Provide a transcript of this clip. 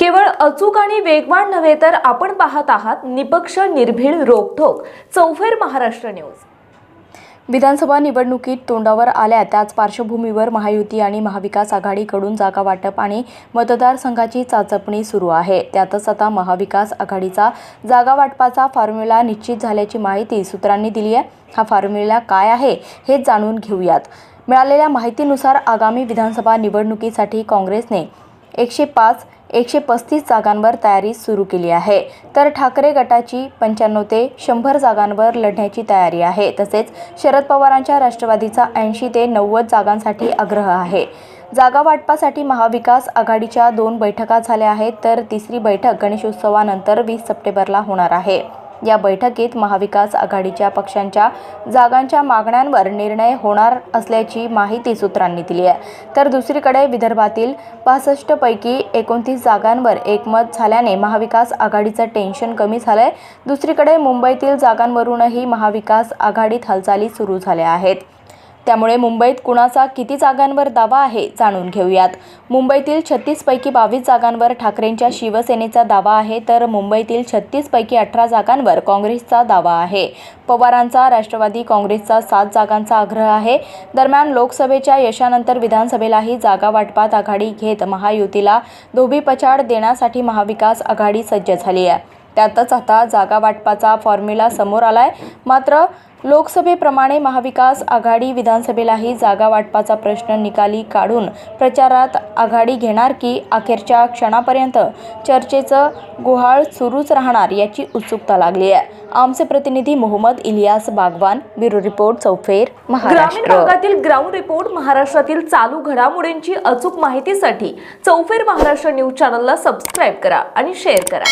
केवळ अचूक आणि वेगवान नव्हे तर आपण पाहत आहात निपक्ष निर्भीड रोखोक चौफेर महाराष्ट्र न्यूज. विधानसभा निवडणुकीत तोंडावर आल्या त्याच पार्श्वभूमीवर महायुती आणि महाविकास आघाडीकडून जागा वाटप आणि मतदारसंघाची चाचपणी सुरू आहे. त्यातच आता महाविकास आघाडीचा जागा वाटपाचा फॉर्म्युला निश्चित झाल्याची माहिती सूत्रांनी दिली आहे. हा फॉर्म्युला काय आहे हे जाणून घेऊयात. मिळालेल्या माहितीनुसार आगामी विधानसभा निवडणुकीसाठी काँग्रेसने एकशे पाच एकशे पस्तीस जागांवर तयारी सुरू केली आहे. तर ठाकरे गटाची पंच्याण्णव ते शंभर जागांवर लढण्याची तयारी आहे. तसेच शरद पवारांच्या राष्ट्रवादीचा ऐंशी ते नव्वद जागांसाठी आग्रह आहे. जागा वाटपासाठी महाविकास आघाडीच्या दोन बैठका झाल्या आहेत. तर तिसरी बैठक गणेशोत्सवानंतर वीस सप्टेंबरला होणार आहे. या बैठकीत महाविकास आघाडीच्या पक्षांच्या जागांच्या मागण्यांवर निर्णय होणार असल्याची माहिती सूत्रांनी दिली आहे. तर दुसरीकडे विदर्भातील पासष्ट पैकी एकोणतीस जागांवर एकमत झाल्याने महाविकास आघाडीचं टेन्शन कमी झालं आहे दुसरीकडे मुंबईतील जागांवरूनही महाविकास आघाडीत हालचाली सुरू झाल्या आहेत. त्यामुळे मुंबईत कुणाचा किती जागांवर दावा आहे जाणून घेऊयात. मुंबईतील छत्तीसपैकी बावीस जागांवर ठाकरेंच्या शिवसेनेचा दावा आहे तर मुंबईतील छत्तीसपैकी अठरा जागांवर काँग्रेसचा दावा आहे. पवारांचा राष्ट्रवादी काँग्रेसचा सात जागांचा आग्रह आहे. दरम्यान लोकसभेच्या यशानंतर विधानसभेलाही जागा वाटपात आघाडी घेत महायुतीला धोबीपछाड देण्यासाठी महाविकास आघाडी सज्ज झाली आहे. त्यातच आता जागा वाटपाचा फॉर्म्युला समोर आलाय. मात्र लोकसभेप्रमाणे महाविकास आघाडी विधानसभेलाही जागा वाटपाचा प्रश्न निकाली काढून प्रचारात आघाडी घेणार की अखेरच्या क्षणापर्यंत चर्चेचं गुहाळ सुरूच राहणार याची उत्सुकता लागली आहे. आमचे प्रतिनिधी मोहम्मद इलियास बागवान ब्युरो रिपोर्ट चौफेर ग्रामीण भागातील ग्राउंड रिपोर्ट महाराष्ट्रातील चालू घडामोडींची अचूक माहितीसाठी चौफेर महाराष्ट्र न्यूज चॅनलला सबस्क्राईब करा आणि शेअर करा.